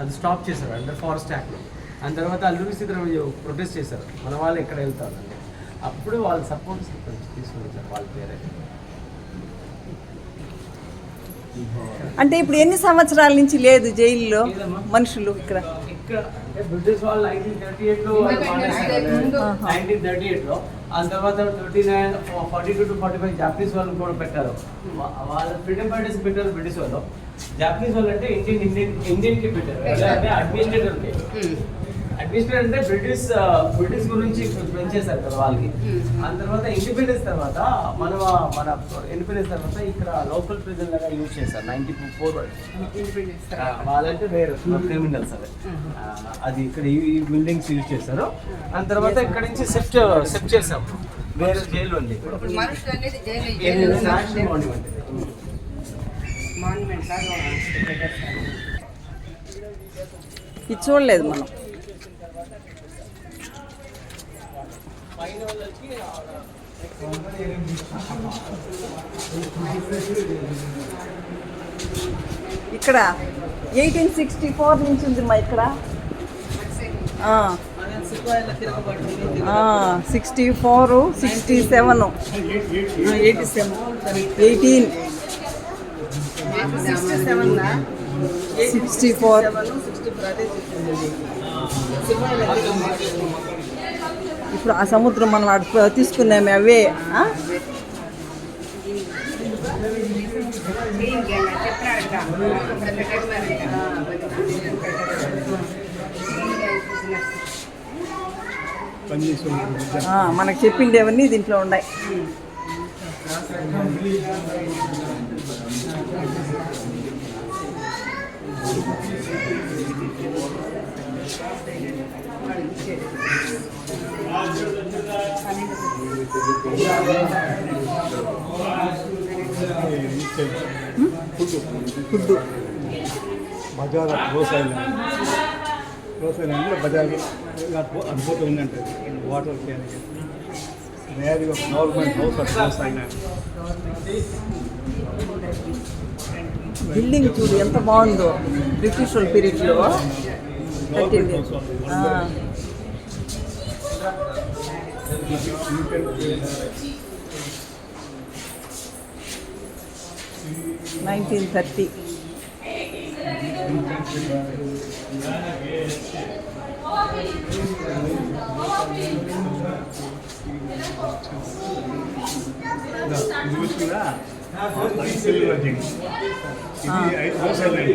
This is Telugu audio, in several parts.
అది స్టాప్ చేశారు అండర్ ఫారెస్ట్ యాక్ట్లో దాని తర్వాత అల్లూరి సీతారామయ్య ప్రొటెస్ట్ చేశారు. మన వాళ్ళు ఎక్కడ వెళ్తారు అప్పుడు వాళ్ళ సపోర్ట్ తీసుకుని వచ్చారు వాళ్ళ పేరే. అంటే ఇప్పుడు ఎన్ని సంవత్సరాల నుంచి లేదు జైల్లో మనుషులు ఇక్కడ? ఇక్కడ అంటే బ్రిటిష్ వాళ్ళు నైన్టీన్ థర్టీ ఎయిట్లో ఆహా. నైన్టీన్ థర్టీ ఎయిట్లో. ఆ తర్వాత thirty nine forty two to forty five Japanese వాళ్ళు కూడా పెట్టారు. వాళ్ళ ఫ్రీడమ్ ఫైటర్స్ పెట్టారు బ్రిటిష్ వాళ్ళు. జాపనీస్ వాళ్ళు అంటే ఇండియన్ ఇండియన్ ఇండియన్కి పెట్టారు. ఎలా అడ్మినిస్ట్రేటర్ అంటే బ్రిటిష్ ఆ, బ్రిటిష్ గురించి పెంచేశారు కదా వాళ్ళకి. ఆ తర్వాత ఇండిపెండెన్స్ తర్వాత మన మన ఇండిపెండెన్స్ తర్వాత ఇక్కడ లోకల్ ప్రిజన్ లాగా యూజ్ చేశారు నైన్టీ ఫోర్ ఆ, వాళ్ళంటే వేరు క్రిమినల్స్ అదే ఆ, అది ఇక్కడ ఈ బిల్డింగ్స్ యూజ్ చేశారు. దాని తర్వాత ఇక్కడ నుంచి సెఫ్ట్ సెఫ్ట్ చేసాం వేరే జైలు ఉంది. ఇది చూడలేదు మనం. ఇక్కడ ఎయిటీన్ సిక్స్టీ ఫోర్ నుంచి ఉంది మా ఇక్కడ. Sixty four sixty seven eighty seven eighteen sixty four ఇప్పుడు ఆ సముద్రం మనం అటు తీసుకున్నామే అవే ఆ? దీనికి అలా చెప్పినాడట. అక్కడ పెట్టేసినారట. ఆ, మనకు చెప్పిండేవన్నీ దీంట్లో ఉన్నాయి ఫుడ్. బజార్ ఐలాండ్ రోస్ ఐలాండ్లో బజార్ పోతూ ఉందంటే water can rare government house at island building చూడు ఎంత బాగుందో. బ్రిటిష్ పీరియడ్లో కట్టింది ఆ, నైన్టీన్ థర్టీ చూసినా సిల్వర్ జింగ్ ఇది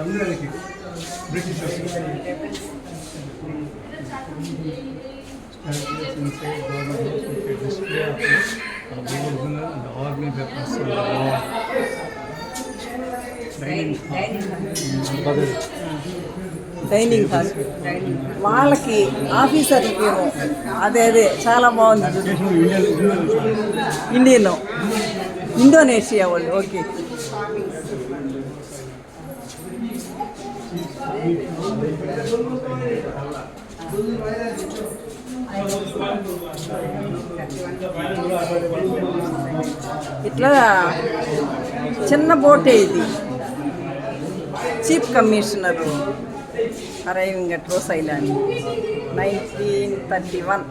ఐలాండ్ ఇక్కడ నుంచి చూస్తే అది రోస్ ఐలాండ్ వాళ్ళందరికీ British army weapons dining hall వాళ్ళకి ఆఫీసర్లకి ఏమో అదే అదే చాలా బాగుంది చూడు. ఇండియన్ ఇండోనేషియా వాళ్ళు ఓకే ఇట్లా చిన్న బోటే ఇది. Chief commissioner arriving at Ross island nineteen thirty one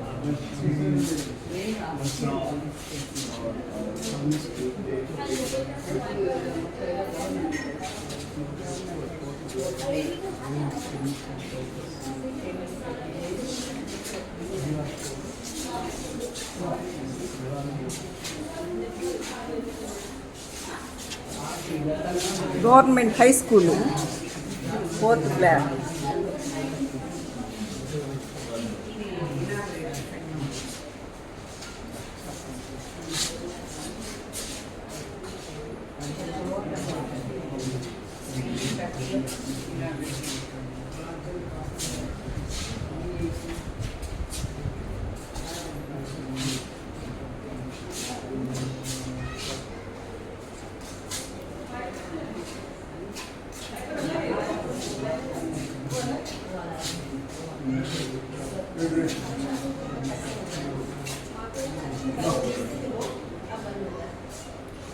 government high school fourth class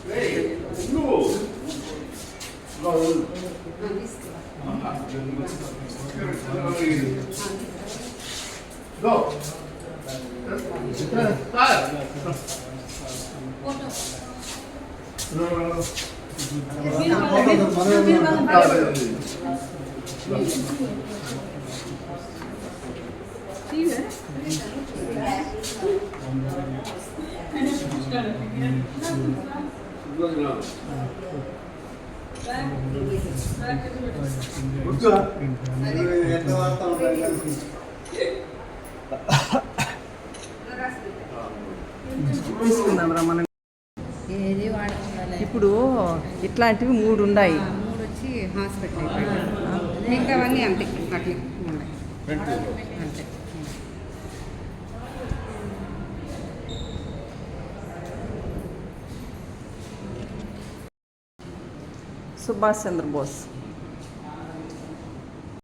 왜? 이거 이거 너 딸. 너. ఏది ఇప్పుడు ఇట్లాంటివి మూడు ఉన్నాయి. మూడు వచ్చి హాస్పిటల్. ఇంకా అవన్నీ అంతే అట్లే ఉన్నాయి. అంతే. സുഭാഷ് ചന്ദ്രബോസ്.